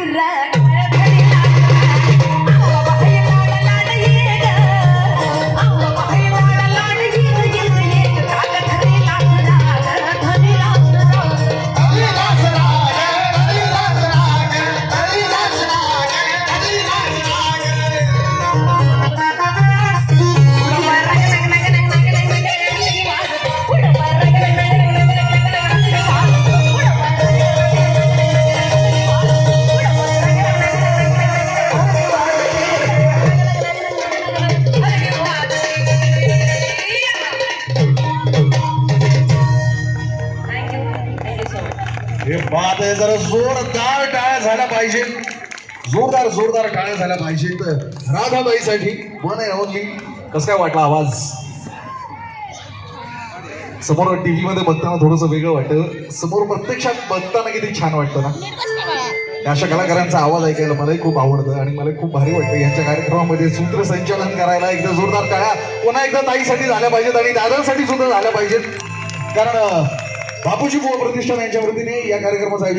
select हे आता आहे जरा जोरदार टाळ्या झाल्या पाहिजे जोरदार जोरदार टाळ्या झाल्या पाहिजेत. राधाबाईसाठी मन आहे हो ओनली कसं काय वाटला आवाज? समोर टीव्ही मध्ये बघताना थोडस वेगळं वाटतं. समोर प्रत्यक्षात बघताना किती छान वाटतं ना. अशा कलाकारांचा आवाज ऐकायला मलाही खूप आवडतं आणि मला खूप भारी वाटतं. यांच्या कार्यक्रमामध्ये सूत्रसंचालन करायला एकदा जोरदार टाळ्या. पुन्हा एकदा ताईसाठी झाल्या पाहिजेत आणि दादांसाठी सुद्धा झाल्या पाहिजेत. कारण बापूजी बुवा प्रतिष्ठान यांच्या वतीने या कार्यक्रमाचं आयोजन